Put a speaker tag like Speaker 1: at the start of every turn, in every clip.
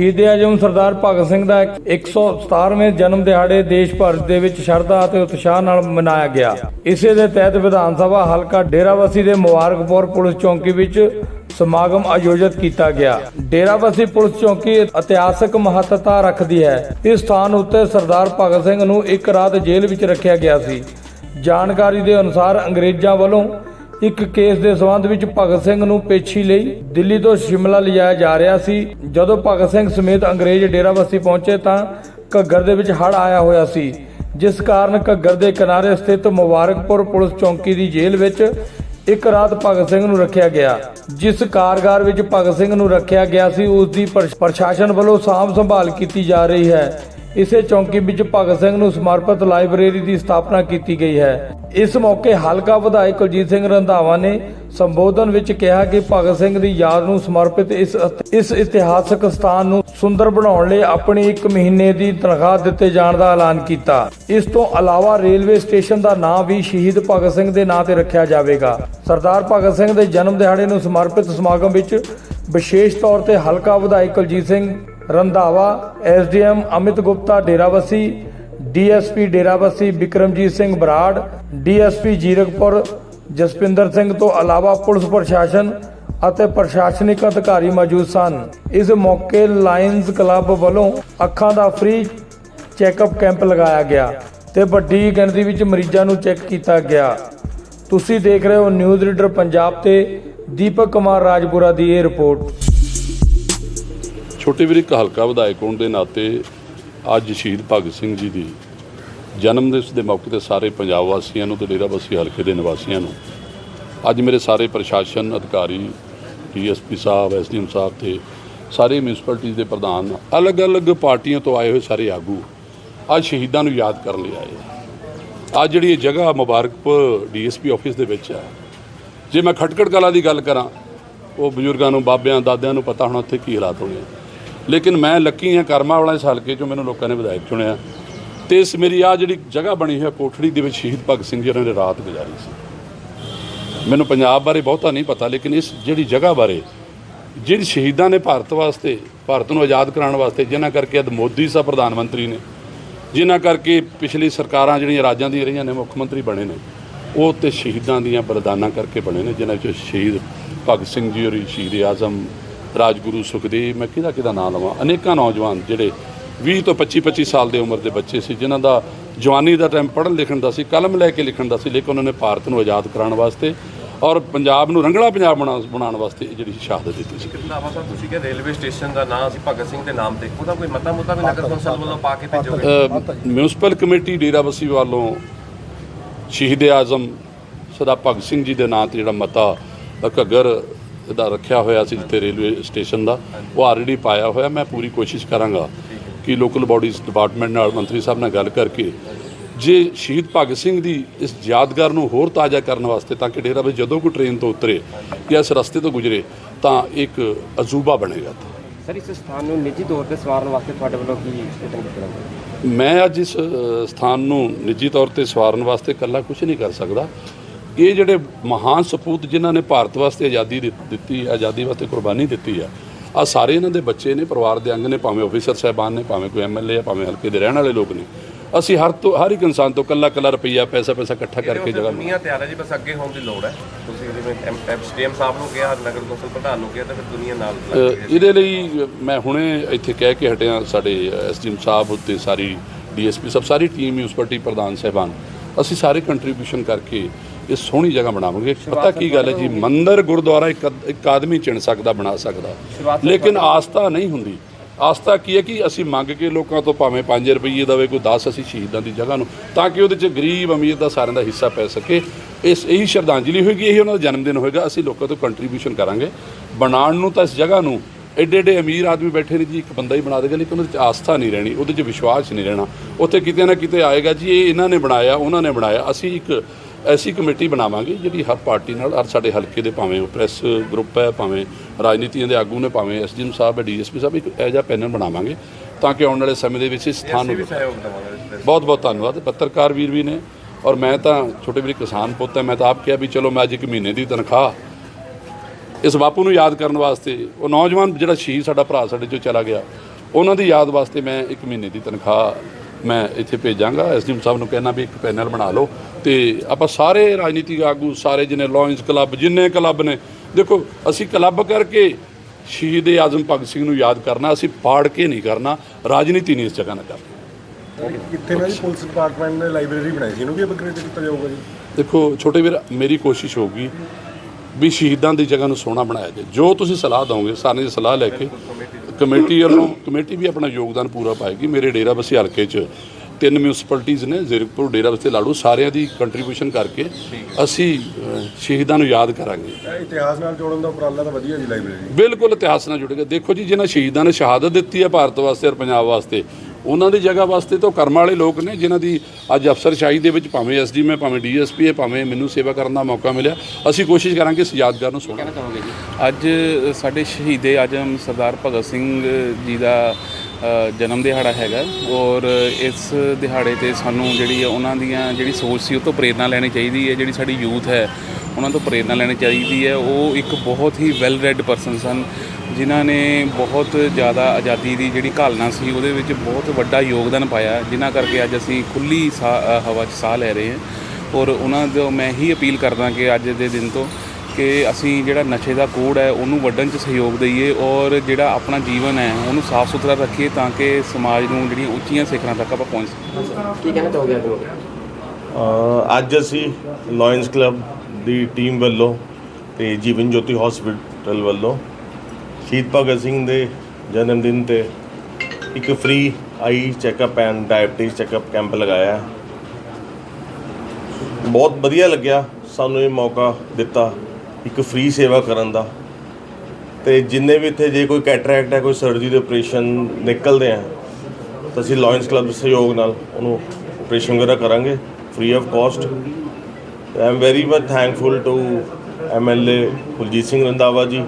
Speaker 1: ਸ਼ਹੀਦ ਆਜਮ ਸਰਦਾਰ ਭਗਤ ਸਿੰਘ ਦਾ 117ਵੇਂ ਜਨਮ ਦਿਹਾੜੇ ਦੇਸ਼ ਭਰ ਦੇ ਵਿੱਚ ਸ਼ਰਧਾ ਅਤੇ ਉਤਸ਼ਾਹ ਨਾਲ ਮਨਾਇਆ ਗਿਆ। ਇਸੇ ਦੇ ਤਹਿਤ ਵਿਧਾਨ ਸਭਾ ਹਲਕਾ ਡੇਰਾਬੱਸੀ ਦੇ ਮੁਬਾਰਕਪੁਰ ਪੁਲਿਸ ਚੌਂਕੀ ਵਿੱਚ ਸਮਾਗਮ ਆਯੋਜਿਤ ਕੀਤਾ ਗਿਆ। ਡੇਰਾਬੱਸੀ ਪੁਲਿਸ ਚੌਂਕੀ ਇਤਿਹਾਸਕ ਮਹੱਤਤਾ ਰੱਖਦੀ ਹੈ। ਇਸ ਸਥਾਨ ਉੱਤੇ ਸਰਦਾਰ ਭਗਤ ਸਿੰਘ ਨੂੰ ਇੱਕ ਰਾਤ ਜੇਲ੍ਹ ਵਿੱਚ ਰੱਖਿਆ ਗਿਆ ਸੀ। ਜਾਣਕਾਰੀ ਦੇ ਅਨੁਸਾਰ ਅੰਗਰੇਜ਼ਾਂ ਵੱਲੋਂ ਇੱਕ ਕੇਸ ਦੇ ਸਬੰਧ ਵਿੱਚ ਭਗਤ ਸਿੰਘ ਨੂੰ ਪੇਸ਼ੀ ਲਈ ਦਿੱਲੀ ਤੋਂ ਸ਼ਿਮਲਾ ਲਿਜਾਇਆ ਜਾ ਰਿਹਾ ਸੀ। ਜਦੋਂ ਭਗਤ ਸਿੰਘ ਸਮੇਤ ਅੰਗਰੇਜ਼ ਡੇਰਾਬੱਸੀ ਪਹੁੰਚੇ ਤਾਂ ਘੱਗਰ ਦੇ ਵਿੱਚ ਹੜ ਆਇਆ ਹੋਇਆ ਸੀ। ਜਿਸ ਕਾਰਨ ਘੱਗਰ ਦੇ ਕਿਨਾਰੇ ਸਥਿਤ ਮੁਬਾਰਕਪੁਰ ਪੁਲਿਸ ਚੌਂਕੀ ਦੀ ਜੇਲ੍ਹ ਵਿੱਚ ਇੱਕ ਰਾਤ ਭਗਤ ਸਿੰਘ ਨੂੰ ਰੱਖਿਆ ਗਿਆ। ਜਿਸ ਕਾਰਗਾਰ ਵਿੱਚ ਭਗਤ ਸਿੰਘ ਨੂੰ ਰੱਖਿਆ ਗਿਆ ਸੀ, ਉਸ ਦੀ ਪ੍ਰਸ਼ਾਸਨ ਵੱਲੋਂ ਸਾਂਭ ਸੰਭਾਲ ਕੀਤੀ ਜਾ ਰਹੀ ਹੈ। ਇਸੇ ਚੌਂਕੀ ਵਿੱਚ ਭਗਤ ਸਿੰਘ ਨੂੰ ਸਮਰਪਿਤ ਲਾਇਬ੍ਰੇਰੀ ਦੀ ਸਥਾਪਨਾ ਕੀਤੀ ਗਈ ਹੈ। ਇਸ ਮੌਕੇ ਹਲਕਾ ਵਿਧਾਇਕ ਕੁਲਜੀਤ ਸਿੰਘ ਰੰਧਾਵਾ ਨੇ ਸੰਬੋਧਨ ਵਿੱਚ ਕਿਹਾ ਕਿ ਭਗਤ ਸਿੰਘ ਦੀ ਯਾਦ ਨੂੰ ਸਮਰਪਿਤ ਇਸ ਇਸ ਇਤਿਹਾਸਕ ਸਥਾਨ ਨੂੰ ਸੁੰਦਰ ਬਣਾਉਣ ਲਈ ਆਪਣੀ 1 ਮਹੀਨੇ ਦੀ ਤਨਖਾਹ ਦਿੱਤੇ ਜਾਣ ਦਾ ਐਲਾਨ ਕੀਤਾ। ਇਸ ਤੋਂ ਇਲਾਵਾ ਰੇਲਵੇ ਸਟੇਸ਼ਨ ਦਾ ਨਾਂ ਵੀ ਸ਼ਹੀਦ ਭਗਤ ਸਿੰਘ ਦੇ ਨਾਂ ਤੇ ਰੱਖਿਆ ਜਾਵੇਗਾ। ਸਰਦਾਰ ਭਗਤ ਸਿੰਘ ਦੇ ਜਨਮ ਦਿਹਾੜੇ ਨੂੰ ਸਮਰਪਿਤ ਸਮਾਗਮ ਵਿੱਚ ਵਿਸ਼ੇਸ਼ ਤੌਰ ਤੇ ਹਲਕਾ ਵਿਧਾਇਕ Kuljit Singh Randhawa, SDM Amit Gupta Derabassi, DSP Derabassi Vikramjit Singh Brar, DSP Zirakpur Jaspinder Singh ਤੋਂ ਇਲਾਵਾ ਪੁਲਿਸ ਪ੍ਰਸ਼ਾਸਨ ਅਤੇ ਪ੍ਰਸ਼ਾਸਨਿਕ ਅਧਿਕਾਰੀ ਮੌਜੂਦ ਸਨ। ਇਸ ਮੌਕੇ ਲਾਇਨਜ਼ ਕਲੱਬ ਵੱਲੋਂ ਅੱਖਾਂ ਦਾ ਫ੍ਰੀ ਚੈੱਕਅਪ ਕੈਂਪ ਲਗਾਇਆ ਗਿਆ ਤੇ ਵੱਡੀ ਗਿਣਤੀ ਵਿੱਚ ਮਰੀਜ਼ਾਂ ਨੂੰ ਚੈੱਕ ਕੀਤਾ ਗਿਆ। ਤੁਸੀਂ ਦੇਖ ਰਹੇ ਹੋ ਨਿਊਜ਼ ਰੀਡਰ ਪੰਜਾਬ ਤੇ ਦੀਪਕ ਕੁਮਾਰ ਰਾਜਪੁਰਾ ਦੀ ਇਹ ਰਿਪੋਰਟ।
Speaker 2: ਛੋਟੇ ਵੀਰ ਇੱਕ ਹਲਕਾ ਵਿਧਾਇਕ ਹੋਣ ਦੇ ਨਾਤੇ ਅੱਜ ਸ਼ਹੀਦ ਭਗਤ ਸਿੰਘ ਜੀ ਦੀ ਜਨਮ ਦਿਵਸ ਦੇ ਮੌਕੇ ਤੇ ਸਾਰੇ ਪੰਜਾਬ ਵਾਸੀਆਂ ਨੂੰ ਤੇ ਡੇਰਾਬੱਸੀ ਹਲਕੇ ਦੇ ਨਿਵਾਸੀਆਂ ਨੂੰ ਅੱਜ ਮੇਰੇ ਸਾਰੇ ਪ੍ਰਸ਼ਾਸਨ ਅਧਿਕਾਰੀ, ਡੀਐਸਪੀ ਸਾਹਿਬ, ਐਸਡੀਐਮ ਸਾਹਿਬ ਤੇ ਸਾਰੇ ਮਿਊਨਿਸਪੈਲਿਟੀਜ਼ ਦੇ ਪ੍ਰਧਾਨ, ਅਲੱਗ-ਅਲੱਗ ਪਾਰਟੀਆਂ ਤੋਂ ਆਏ ਹੋਏ ਸਾਰੇ ਆਗੂ ਅੱਜ ਸ਼ਹੀਦਾਂ ਨੂੰ ਯਾਦ ਕਰਨ ਲਈ ਆਏ ਅੱਜ ਜਿਹੜੀ ਇਹ ਜਗ੍ਹਾ ਮੁਬਾਰਕਪੁਰ ਡੀਐਸਪੀ ਆਫਿਸ ਦੇ ਵਿੱਚ ਹੈ ਜੇ ਮੈਂ ਖਟਕੜ ਕਲਾ ਦੀ ਗੱਲ ਕਰਾਂ, ਉਹ ਬਜ਼ੁਰਗਾਂ ਨੂੰ, ਬਾਬਿਆਂ, ਦਾਦਿਆਂ ਨੂੰ ਪਤਾ ਹੋਣਾ ਉੱਥੇ ਕੀ ਹਾਲਾਤ ਹੋਣੇ ਲੇਕਿਨ ਮੈਂ ਲੱਕੀ ਹਾਂ ਕਰਮਾ ਵਾਲਾ ਇਸ ਹਲਕੇ ਚੋਂ ਮੈਨੂੰ ਲੋਕਾਂ ਨੇ ਵਿਧਾਇਕ ਚੁਣਿਆ। ਤੇ ਇਸ ਮੇਰੀ ਆ ਜਿਹੜੀ ਜਗ੍ਹਾ ਬਣੀ ਹੈ ਕੋਠੜੀ ਦੇ ਵਿੱਚ ਸ਼ਹੀਦ ਭਗਤ ਸਿੰਘ ਜੀ ਨੇ ਰਾਤ ਗੁਜ਼ਾਰੀ ਸੀ। ਮੈਨੂੰ ਪੰਜਾਬ ਬਾਰੇ ਬਹੁਤਾ ਨਹੀਂ ਪਤਾ, ਲੇਕਿਨ ਇਸ ਜਿਹੜੀ ਜਗ੍ਹਾ ਬਾਰੇ, ਜਿਹੜੇ ਸ਼ਹੀਦਾਂ ਨੇ ਭਾਰਤ ਵਾਸਤੇ, ਭਾਰਤ ਨੂੰ ਆਜ਼ਾਦ ਕਰਾਉਣ ਵਾਸਤੇ, ਜਿਨ੍ਹਾਂ ਕਰਕੇ ਅੱਜ ਮੋਦੀ ਸਾਹਿਬ ਪ੍ਰਧਾਨ ਮੰਤਰੀ ਨੇ, ਜਿਨ੍ਹਾਂ ਕਰਕੇ ਪਿਛਲੀ ਸਰਕਾਰਾਂ ਜਿਹੜੀਆਂ ਰਾਜਾਂ ਦੀਆਂ ਰਹੀਆਂ ਨੇ, ਮੁੱਖ ਮੰਤਰੀ ਬਣੇ ਨੇ, ਉਹ ਤੇ ਸ਼ਹੀਦਾਂ ਦੀਆਂ ਬਲੀਦਾਨਾਂ ਕਰਕੇ ਬਣੇ ਨੇ, ਜਿਨ੍ਹਾਂ ਵਿੱਚ ਸ਼ਹੀਦ ਭਗਤ ਸਿੰਘ ਜੀ ਹੋਰੀ, ਸ਼ਹੀਦ ਆਜ਼ਮ ਰਾਜਗੁਰੂ ਸੁਖਦੇਵ ਮੈਂ ਕਿਹਦਾ ਕਿਹਦਾ ਨਾਮ ਲਵਾਂ? ਅਨੇਕਾਂ ਨੌਜਵਾਨ ਜਿਹੜੇ 20 ਤੋਂ 25 25 ਸਾਲ ਦੇ ਉਮਰ ਦੇ ਬੱਚੇ ਸੀ ਜਿਨ੍ਹਾਂ ਦਾ ਜਵਾਨੀ ਦਾ ਟਾਈਮ ਪੜ੍ਹਨ ਲਿਖਣ ਦਾ ਸੀ ਕਲਮ ਲੈ ਕੇ ਲਿਖਣ ਦਾ ਸੀ ਲੇਕਿਨ ਉਹਨਾਂ ਨੇ ਭਾਰਤ ਨੂੰ ਆਜ਼ਾਦ ਕਰਾਉਣ ਵਾਸਤੇ ਔਰ ਪੰਜਾਬ ਨੂੰ ਰੰਗਲਾ ਪੰਜਾਬ ਬਣਾ- ਬਣਾਉਣ ਵਾਸਤੇ ਇਹ ਜਿਹੜੀ ਸ਼ਹਾਦਤ ਦਿੱਤੀ ਸੀ।
Speaker 3: ਰੰਧਾਵਾ ਸਾਹਿਬ ਤੁਸੀਂ ਕਿ ਰੇਲਵੇ ਸਟੇਸ਼ਨ ਦਾ ਨਾਮ ਸੀ ਭਗਤ ਸਿੰਘ ਦੇ ਨਾਮ ਤੇ ਉਹਦਾ ਕੋਈ ਮਤਾ ਮੁੱਦਾ ਵੀ ਨਗਰ ਕੌਂਸਲ ਵੱਲੋਂ ਪਾ ਕੇ ਭੇਜੋਗੇ?
Speaker 2: ਅ, ਮਿਊਨਿਸਪਲ ਕਮੇਟੀ ਡੇਰਾਬੱਸੀ ਵੱਲੋਂ ਸ਼ਹੀਦ ਆਜ਼ਮ ਸਦਾ ਭਗਤ ਸਿੰਘ ਜੀ ਦੇ ਨਾਂ ਤੇ ਜਿਹੜਾ ਮਤਾ ਘੱਗਰ ਦਾ ਰੱਖਿਆ ਹੋਇਆ ਸੀ ਜਿੱਥੇ ਰੇਲਵੇ ਸਟੇਸ਼ਨ ਦਾ ਉਹ ਆਲਰੇਡੀ ਪਾਇਆ ਹੋਇਆ ਮੈਂ ਪੂਰੀ ਕੋਸ਼ਿਸ਼ ਕਰਾਂਗਾ ਕਿ ਲੋਕਲ ਬਾਡੀਜ਼ ਡਿਪਾਰਟਮੈਂਟ ਨਾਲ ਮੰਤਰੀ ਸਾਹਿਬ ਨਾਲ ਗੱਲ ਕਰਕੇ ਜੇ ਸ਼ਹੀਦ ਭਗਤ ਸਿੰਘ ਦੀ ਇਸ ਯਾਦਗਾਰ ਨੂੰ ਹੋਰ ਤਾਜ਼ਾ ਕਰਨ ਵਾਸਤੇ ਤਾਂ ਕਿ ਡੇਰਾ ਵਿੱਚ ਜਦੋਂ ਕੋਈ ਟ੍ਰੇਨ ਤੋਂ ਉਤਰੇ ਜਾਂ ਇਸ ਰਸਤੇ ਤੋਂ ਗੁਜ਼ਰੇ ਤਾਂ ਇੱਕ ਅਜੂਬਾ ਬਣੇਗਾ।
Speaker 4: ਸਰ ਇਸ ਸਥਾਨ ਨੂੰ ਨਿੱਜੀ ਤੌਰ ਤੇ ਸਵਾਰਨ ਵਾਸਤੇ ਤੁਹਾਡੇ ਵੱਲੋਂ ਕੀ ਯਤਨ ਕੀਤਾ
Speaker 2: ਮੈਂ ਅੱਜ ਇਸ ਸਥਾਨ ਨੂੰ ਨਿੱਜੀ ਤੌਰ ਤੇ ਸਵਾਰਨ ਵਾਸਤੇ ਇਕੱਲਾ ਕੁਝ ਨਹੀਂ ਕਰ ਸਕਦਾ। ਇਹ ਜਿਹੜੇ ਮਹਾਨ ਸਪੂਤ ਜਿਨ੍ਹਾਂ ਨੇ ਭਾਰਤ ਵਾਸਤੇ ਆਜ਼ਾਦੀ ਦਿੱਤ- ਆਜ਼ਾਦੀ ਵਾਸਤੇ ਕੁਰਬਾਨੀ ਦਿੱਤੀ ਆ ਆ ਸਾਰੇ ਇਹਨਾਂ ਦੇ ਬੱਚੇ ਨੇ ਪਰਿਵਾਰ ਦੇ ਅੰਗ ਨੇ ਭਾਵੇਂ ਆਫੀਸਰ ਸਾਹਿਬਾਨ ਨੇ ਭਾਵੇਂ ਕੋਈ ਐਮਐਲਏ ਆ ਭਾਵੇਂ ਹਲਕੇ ਦੇ ਰਹਿਣ ਵਾਲੇ ਲੋਕ ਨੇ ਅਸੀਂ ਹਰ ਤੋਂ ਹਰ ਇੱਕ ਇਨਸਾਨ ਤੋਂ ਕੱਲਾ ਕੱਲਾ ਰੁਪਈਆ ਪੈਸਾ ਪੈਸਾ ਇਕੱਠਾ ਕਰਕੇ ਜਗ੍ਹਾ
Speaker 3: ਦੁਨੀਆ ਤਿਆਰ ਹੈ ਜੀ ਬਸ ਅੱਗੇ ਹੋਣ ਦੀ ਲੋੜ ਹੈ ਤੁਸੀਂ ਜਿਵੇਂ ਐਮਸਟੀਐਮ ਸਾਹਿਬ ਨੂੰ ਕਿਹਾ ਨਗਰ ਕੌਂਸਲ ਪ੍ਰਧਾਨ ਨੂੰ ਕਿਹਾ ਤਾਂ ਫਿਰ ਦੁਨੀਆ ਨਾਲ।
Speaker 2: ਇਹਦੇ ਲਈ ਮੈਂ ਹੁਣੇ ਇੱਥੇ ਕਹਿ ਕੇ ਹਟਿਆ ਸਾਡੇ ਐਸਡੀਐਮ ਸਾਹਿਬ ਉੱਤੇ ਸਾਰੀ ਡੀਐਸਪੀ ਸਭ ਸਾਰੀ ਟੀਮ ਮਿਊਨਿਸਪੈਲਿਟੀ ਪ੍ਰਧਾਨ ਸਾਹਿਬਾਨ ਅਸੀਂ ਸਾਰੇ ਕੰਟਰੀਬਿਊਸ਼ਨ ਕਰਕੇ ਇਹ ਸੋਹਣੀ ਜਗ੍ਹਾ ਬਣਾਵਾਂਗੇ। ਪਤਾ ਕੀ ਗੱਲ ਹੈ ਜੀ ਮੰਦਿਰ ਗੁਰਦੁਆਰਾ ਇੱਕ ਇੱਕ ਆਦਮੀ ਚਿਣ ਸਕਦਾ ਬਣਾ ਸਕਦਾ। ਲੇਕਿਨ ਆਸਥਾ ਨਹੀਂ ਹੁੰਦੀ। ਆਸਥਾ ਕੀ ਹੈ ਕਿ ਅਸੀਂ ਮੰਗ ਕੇ ਲੋਕਾਂ ਤੋਂ ਭਾਵੇਂ 5 ਰੁਪਏ ਦੇਵੇ ਕੋਈ 10 ਅਸੀਂ ਸ਼ਹੀਦਾਂ ਦੀ ਜਗ੍ਹਾ ਨੂੰ ਤਾਂ ਕਿ ਉਹਦੇ 'ਚ ਗਰੀਬ ਅਮੀਰ ਦਾ ਸਾਰਿਆਂ ਦਾ ਹਿੱਸਾ ਪੈ ਸਕੇ। ਇਸ ਇਹੀ ਸ਼ਰਧਾਂਜਲੀ ਹੋਏਗੀ ਇਹੀ ਉਹਨਾਂ ਦਾ ਜਨਮ ਦਿਨ ਹੋਏਗਾ। ਅਸੀਂ ਲੋਕਾਂ ਤੋਂ ਕੰਟਰੀਬਿਊਸ਼ਨ ਕਰਾਂਗੇ। ਬਣਾਉਣ ਨੂੰ ਤਾਂ ਇਸ ਜਗ੍ਹਾ ਨੂੰ ਐਡੇ ਐਡੇ ਅਮੀਰ ਆਦਮੀ ਬੈਠੇ ਨੇ ਜੀ ਇੱਕ ਬੰਦਾ ਹੀ ਬਣਾ ਦੇਗਾ ਲੇਕਿਨ ਉਹਦੇ 'ਚ ਆਸਥਾ ਨਹੀਂ ਰਹਿਣੀ ਉਹਦੇ 'ਚ ਵਿਸ਼ਵਾਸ ਨਹੀਂ ਰਹਿਣਾ। ਉੱਥੇ ਕਿਤੇ ਨਾ ਕਿਤੇ ਆਏਗਾ ਜੀ ਇਹ ਇਹਨਾਂ ਨੇ ਬਣਾਇਆ ਉਹਨਾਂ ਨੇ ਬਣਾਇਆ। ਅਸੀਂ ਇੱਕ ਐਸੀ ਕਮੇਟੀ ਬਣਾਵਾਂਗੇ ਜਿਹੜੀ ਹਰ ਪਾਰਟੀ ਨਾਲ ਹਰ ਸਾਡੇ ਹਲਕੇ ਦੇ ਭਾਵੇਂ ਉਹ ਪ੍ਰੈਸ ਗਰੁੱਪ ਹੈ ਭਾਵੇਂ ਰਾਜਨੀਤੀਆਂ ਦੇ ਆਗੂ ਨੇ ਭਾਵੇਂ ਐਸਡੀਐਮ ਸਾਹਿਬ ਹੈ ਡੀਐਸਪੀ ਸਾਹਿਬ ਇੱਕ ਇਹੋ ਜਿਹਾ ਪੈਨਲ ਬਣਾਵਾਂਗੇ ਤਾਂ ਕਿ ਆਉਣ ਵਾਲੇ ਸਮੇਂ ਦੇ ਵਿੱਚ ਇਸ ਸਥਾਨ ਨੂੰ। ਬਹੁਤ ਬਹੁਤ ਧੰਨਵਾਦ ਪੱਤਰਕਾਰ ਵੀਰ ਵੀ ਨੇ ਔਰ ਮੈਂ ਤਾਂ ਛੋਟੇ ਵੀਰ ਕਿਸਾਨ ਪੁੱਤ ਹੈ ਮੈਂ ਤਾਂ ਆਪ ਕਿਹਾ ਵੀ ਚਲੋ ਮੈਂ ਅੱਜ ਇੱਕ ਮਹੀਨੇ ਦੀ ਤਨਖਾਹ ਇਸ ਬਾਪੂ ਨੂੰ ਯਾਦ ਕਰਨ ਵਾਸਤੇ ਉਹ ਨੌਜਵਾਨ ਜਿਹੜਾ ਸ਼ਹੀਦ ਸਾਡਾ ਭਰਾ ਸਾਡੇ ਚੋਂ ਚਲਾ ਗਿਆ ਉਹਨਾਂ ਦੀ ਯਾਦ ਵਾਸਤੇ ਮੈਂ ਇੱਕ ਮਹੀਨੇ ਦੀ ਤਨਖਾਹ ਮੈਂ ਇੱਥੇ ਭੇਜਾਂਗਾ। ਐਸਡੀਐਮ ਸਾਹਿਬ ਨੂੰ ਕਹਿਣਾ ਵੀ ਇੱਕ ਪੈਨਲ ਬਣਾ ਲਓ ਤੇ ਆਪਾਂ ਸਾਰੇ ਰਾਜਨੀਤਿਕ ਆਗੂ ਸਾਰੇ ਜਿਹਨੇ ਲਾਇਨਸ ਕਲੱਬ ਜਿੰਨੇ ਕਲੱਬ ਨੇ ਦੇਖੋ ਅਸੀਂ ਕਲੱਬ ਕਰਕੇ ਸ਼ਹੀਦ ਆਜ਼ਮ ਭਗਤ ਸਿੰਘ ਨੂੰ ਯਾਦ ਕਰਨਾ ਅਸੀਂ ਪਾੜ ਕੇ ਨਹੀਂ ਕਰਨਾ ਰਾਜਨੀਤੀ ਨਹੀਂ ਇਸ ਜਗ੍ਹਾ ਨਾ ਕਰਨੀ।
Speaker 5: ਕਿੱਥੇ ਨਾ ਜੀ ਪੁਲਿਸ ਡਿਪਾਰਟਮੈਂਟ ਨੇ ਲਾਇਬ੍ਰੇਰੀ ਬਣਾਈ ਸੀ ਇਹਨੂੰ ਵੀ ਅਪਗ੍ਰੇਡ ਕੀਤਾ ਜਾਊਗਾ ਜੀ।
Speaker 2: ਦੇਖੋ ਛੋਟੇ ਵੀਰ ਮੇਰੀ ਕੋਸ਼ਿਸ਼ ਹੋਊਗੀ ਵੀ ਸ਼ਹੀਦਾਂ ਦੀ ਜਗ੍ਹਾ ਨੂੰ ਸੋਹਣਾ ਬਣਾਇਆ ਜਾਏ। ਜੋ ਤੁਸੀਂ ਸਲਾਹ ਦਓਗੇ ਸਾਰਿਆਂ ਦੀ ਸਲਾਹ ਲੈ ਕੇ ਕਮੇਟੀ ਵੱਲੋਂ ਕਮੇਟੀ ਵੀ ਆਪਣਾ ਯੋਗਦਾਨ ਪੂਰਾ ਪਾਏਗੀ। ਮੇਰੇ ਡੇਰਾ ਬਸੀ ਹਲਕੇ 'ਚ ਤਿੰਨ ਮਿਊਨਿਸਪੈਲਿਟੀਆਂ ਨੇ ਜ਼ੀਰਕਪੁਰ ਡੇਰਾ ਬਸੀ ਲਾੜੂ ਸਾਰਿਆਂ ਦੀ ਕੰਟਰੀਬਿਊਸ਼ਨ ਕਰਕੇ ਅਸੀਂ ਸ਼ਹੀਦਾਂ ਨੂੰ ਯਾਦ ਕਰਾਂਗੇ।
Speaker 5: ਇਤਿਹਾਸ ਨਾਲ ਜੋੜਨ ਦਾ ਉਪਰਾਲਾ ਤਾਂ ਵਧੀਆ ਜੀ ਲਾਇਬ੍ਰੇਰੀ
Speaker 2: ਬਿਲਕੁਲ ਇਤਿਹਾਸ ਨਾਲ ਜੁੜੇਗਾ। ਦੇਖੋ ਜੀ ਜਿਹਨਾਂ ਸ਼ਹੀਦਾਂ ਨੇ ਸ਼ਹਾਦਤ ਦਿੱਤੀ ਹੈ ਭਾਰਤ ਵਾਸਤੇ ਔਰ ਪੰਜਾਬ ਵਾਸਤੇ ਉਹਨਾਂ ਦੀ ਜਗ੍ਹਾ ਵਾਸਤੇ ਤਾਂ ਕਰਮ ਵਾਲੇ ਲੋਕ ਨੇ ਜਿਨ੍ਹਾਂ ਦੀ ਅੱਜ ਅਫਸਰਸ਼ਾਹੀ ਦੇ ਵਿੱਚ ਭਾਵੇਂ ਐਸਡੀ ਮੈਂ ਭਾਵੇਂ ਡੀਐਸਪੀ ਹੈ ਭਾਵੇਂ ਮੈਨੂੰ ਸੇਵਾ ਕਰਨ ਦਾ ਮੌਕਾ ਮਿਲਿਆ। ਅਸੀਂ ਕੋਸ਼ਿਸ਼ ਕਰਾਂਗੇ ਇਸ ਯਾਦਗਾਰ ਨੂੰ ਸੋਹਣਾ
Speaker 4: ਜੀ?
Speaker 6: ਅੱਜ ਸਾਡੇ ਸ਼ਹੀਦੇ ਆਜਮ ਸਰਦਾਰ ਭਗਤ ਸਿੰਘ ਜੀ ਦਾ ਜਨਮ ਦਿਹਾੜਾ ਹੈਗਾ। ਔਰ ਇਸ ਦਿਹਾੜੇ ਤੇ ਸਾਨੂੰ ਜਿਹੜੀ ਹੈ ਉਹਨਾਂ ਦੀਆਂ ਜਿਹੜੀ ਸੋਚ ਸੀ ਉਹ ਤੋਂ ਪ੍ਰੇਰਣਾ ਲੈਣੀ ਚਾਹੀਦੀ ਹੈ। ਜਿਹੜੀ ਸਾਡੀ ਯੂਥ ਹੈ ਉਹਨਾਂ ਤੋਂ ਪ੍ਰੇਰਣਾ ਲੈਣੀ ਚਾਹੀਦੀ ਹੈ। ਉਹ ਇੱਕ ਬਹੁਤ ਹੀ ਵੈਲ ਰੈਡ ਪਰਸਨ ਸਨ ਜਿਨ੍ਹਾਂ ਨੇ ਬਹੁਤ ਜ਼ਿਆਦਾ ਆਜ਼ਾਦੀ ਦੀ ਜਿਹੜੀ ਘਾਲਣਾ ਸੀ ਉਹਦੇ ਵਿੱਚ ਬਹੁਤ ਵੱਡਾ ਯੋਗਦਾਨ ਪਾਇਆ। ਜਿਨ੍ਹਾਂ ਕਰਕੇ ਅੱਜ ਅਸੀਂ ਖੁੱਲੀ ਹਵਾ 'ਚ ਸਾਹ ਲੈ ਰਹੇ ਹਾਂ। ਔਰ ਉਹਨਾਂ ਤੋਂ ਮੈਂ ਹੀ ਅਪੀਲ ਕਰਦਾ ਕਿ ਅੱਜ ਦੇ ਦਿਨ ਤੋਂ ਕਿ ਅਸੀਂ ਜਿਹੜਾ ਨਸ਼ੇ ਦਾ ਕੋੜ ਹੈ ਉਹਨੂੰ ਵੱਢਣ 'ਚ ਸਹਿਯੋਗ ਦਈਏ ਔਰ ਜਿਹੜਾ ਆਪਣਾ ਜੀਵਨ ਹੈ ਉਹਨੂੰ ਸਾਫ਼ ਸੁਥਰਾ ਰੱਖੀਏ ਤਾਂ ਕਿ ਸਮਾਜ ਨੂੰ ਜਿਹੜੀਆਂ ਉੱਚੀਆਂ ਸਿਖਰਾਂ ਤੱਕ ਆਪਾਂ ਪਹੁੰਚ ਸਕੀਏ।
Speaker 4: ਕੀ ਕਹਿਣਾ ਚਾਹੋਗੇ ਅੱਜ
Speaker 7: ਅੱਜ ਅਸੀਂ ਲਾਇਨਸ ਕਲੱਬ ਦੀ ਟੀਮ ਵੱਲੋਂ ਤੇ ਜੀਵਨ ਜੋਤੀ ਹਸਪੀਟਲ ਵੱਲੋਂ ਸ਼ਹੀਦ ਭਗਤ ਸਿੰਘ ਦੇ ਜਨਮ ਦਿਨ ਤੇ ਇੱਕ free eye checkup and diabetes checkup camp ਲਗਾਇਆ। ਬਹੁਤ ਵਧੀਆ ਲੱਗਿਆ ਸਾਨੂੰ ਇਹ ਮੌਕਾ ਦਿੱਤਾ ਇੱਕ ਫ੍ਰੀ ਸੇਵਾ ਕਰਨ ਦਾ। ਤੇ ਜਿੰਨੇ ਵੀ ਇੱਥੇ ਜੇ ਕੋਈ ਕੈਟਰੈਕਟ ਹੈ, ਕੋਈ ਸਰਜਰੀ ਦੇ ਆਪਰੇਸ਼ਨ ਨਿਕਲਦੇ ਆ, ਤਾਂ ਅਸੀਂ ਲਾਇਨਸ ਕਲੱਬ ਦੇ ਸਹਿਯੋਗ ਨਾਲ ਉਹਨੂੰ ਆਪਰੇਸ਼ਨ ਵਗੈਰਾ ਕਰਾਂਗੇ free of cost I am very much thankful to MLA Kuljit Singh Randhawa ji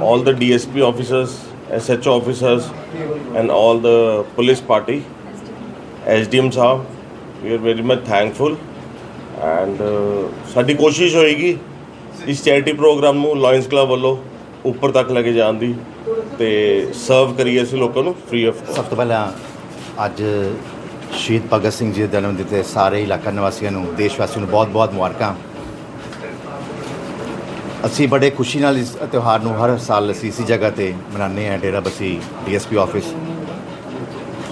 Speaker 7: all the DSP officers, SHO officers, and all the police party. SDM ਸਾਹਿਬ we are very much thankful and ਸਾਡੀ ਕੋਸ਼ਿਸ਼ ਹੋਏਗੀ ਇਸ charity program ਨੂੰ lions club ਵੱਲੋਂ ਉੱਪਰ ਤੱਕ ਲੈ ਕੇ ਜਾਣ ਦੀ ਤੇ ਸਰਵ ਕਰੀਏ ਅਸੀਂ ਲੋਕਾਂ ਨੂੰ ਫ੍ਰੀ ਆਫ
Speaker 8: ਸਭ ਤੋਂ ਪਹਿਲਾਂ ਅੱਜ ਸ਼ਹੀਦ ਭਗਤ ਸਿੰਘ ਜੀ ਦੇ ਜਨਮ ਦਿਨ ਤੇ ਸਾਰੇ ਇਲਾਕਾ ਨਿਵਾਸੀਆਂ ਨੂੰ, ਦੇਸ਼ ਵਾਸੀਆਂ ਨੂੰ ਬਹੁਤ-ਬਹੁਤ ਮੁਬਾਰਕਾਂ। ਅਸੀਂ ਬੜੇ ਖੁਸ਼ੀ ਨਾਲ ਇਸ ਤਿਉਹਾਰ ਨੂੰ ਹਰ ਸਾਲ ਅਸੀਂ ਇਸੀ ਜਗ੍ਹਾ ਤੇ ਮਨਾਉਂਦੇ ਹਾਂ, ਡੇਰਾ ਬਸੀ ਡੀਐਸਪੀ ਆਫਿਸ।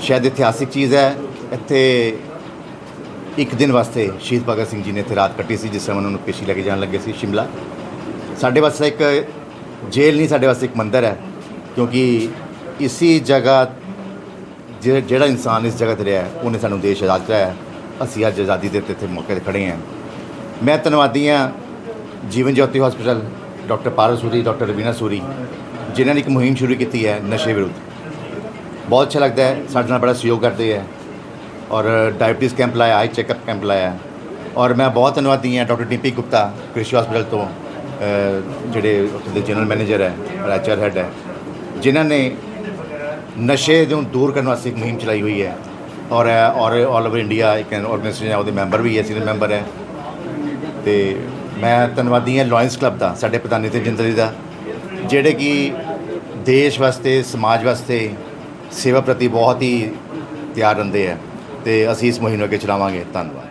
Speaker 8: ਸ਼ਾਇਦ ਇਤਿਹਾਸਿਕ ਚੀਜ਼ ਹੈ, ਇੱਥੇ ਇੱਕ ਦਿਨ ਵਾਸਤੇ ਸ਼ਹੀਦ ਭਗਤ ਸਿੰਘ ਜੀ ਨੇ ਇੱਥੇ ਰਾਤ ਕੱਟੀ ਸੀ, ਜਿਸ ਸਮੇਂ ਉਹਨਾਂ ਨੂੰ ਪੇਸ਼ੀ ਲੈ ਕੇ ਜਾਣ ਲੱਗੇ ਸੀ ਸ਼ਿਮਲਾ। ਸਾਡੇ ਵਾਸਤੇ ਇੱਕ ਜੇਲ੍ਹ ਨਹੀਂ, ਸਾਡੇ ਵਾਸਤੇ ਇੱਕ ਮੰਦਰ ਹੈ, ਕਿਉਂਕਿ ਇਸੀ ਜਗ੍ਹਾ ਜਿ- ਜਿਹੜਾ ਇਨਸਾਨ ਇਸ ਜਗ੍ਹਾ ਤੇ ਰਿਹਾ ਹੈ, ਉਹਨੇ ਸਾਨੂੰ ਦੇਸ਼ ਆਜ਼ਾਦ ਕਰਾਇਆ ਹੈ। ਅਸੀਂ ਅੱਜ ਆਜ਼ਾਦੀ ਦੇ ਇੱਥੇ ਮੌਕੇ ਤੇ ਖੜੇ ਹਾਂ। ਮੈਂ ਧੰਨਵਾਦੀ ਹਾਂ Jeevan Jyoti hospital doctor Parul Suri doctor Raveena Suri ਜਿਨ੍ਹਾਂ ਨੇ ਇੱਕ ਮੁਹਿੰਮ ਸ਼ੁਰੂ ਕੀਤੀ ਹੈ ਨਸ਼ੇ ਵਿਰੁੱਧ। ਬਹੁਤ ਅੱਛਾ ਲੱਗਦਾ ਹੈ ਸਾਡੇ ਨਾਲ ਬੜਾ ਸਹਿਯੋਗ ਕਰਦੇ ਹੈ। ਔਰ ਡਾਇਬਟੀਜ਼ ਕੈਂਪ ਲਾਇਆ ਆਈ ਚੈੱਕਅਪ ਕੈਂਪ ਲਾਇਆ। ਔਰ ਮੈਂ ਬਹੁਤ ਧੰਨਵਾਦੀ ਹਾਂ doctor DP Gupta Krishi hospital ਤੋਂ ਅ, ਜਿਹੜੇ ਉੱਥੇ ਦੇ ਜਨਰਲ ਮੈਨੇਜਰ ਹੈ ਔਰ ਹੈਡ ਹੈ ਜਿਨ੍ਹਾਂ ਨੇ ਨਸ਼ੇ ਨੂੰ ਦੂਰ ਕਰਨ ਵਾਸਤੇ ਇੱਕ ਮੁਹਿੰਮ ਚਲਾਈ ਹੋਈ ਹੈ। ਔਰ ਔਰ ਆਲ ਓਵਰ ਇੰਡੀਆ ਇੱਕ ਆਰਗੇਨਾਈਜੇਸ਼ਨ ਹੈ, ਉਹਦੇ ਮੈਂਬਰ ਵੀ ਹੈ ਸੀਨੀਅਰ ਮੈਂਬਰ ਹੈ। ਤੇ ਮੈਂ ਧੰਨਵਾਦੀ ਹਾਂ ਲਾਇਨਸ ਕਲੱਬ ਦਾ, ਸਾਡੇ ਪ੍ਰਧਾਨ ਨਿਤਿਨ ਜਿੰਦਲ ਜੀ ਦਾ, ਜਿਹੜੇ ਕਿ ਦੇਸ਼ ਵਾਸਤੇ, ਸਮਾਜ ਵਾਸਤੇ ਸੇਵਾ ਪ੍ਰਤੀ ਬਹੁਤ ਹੀ ਤਿਆਰ ਰਹਿੰਦੇ ਹੈ ਤੇ ਅਸੀਂ ਇਸ ਮੁਹਿੰਮ ਨੂੰ ਅੱਗੇ ਚਲਾਵਾਂਗੇ। ਧੰਨਵਾਦ।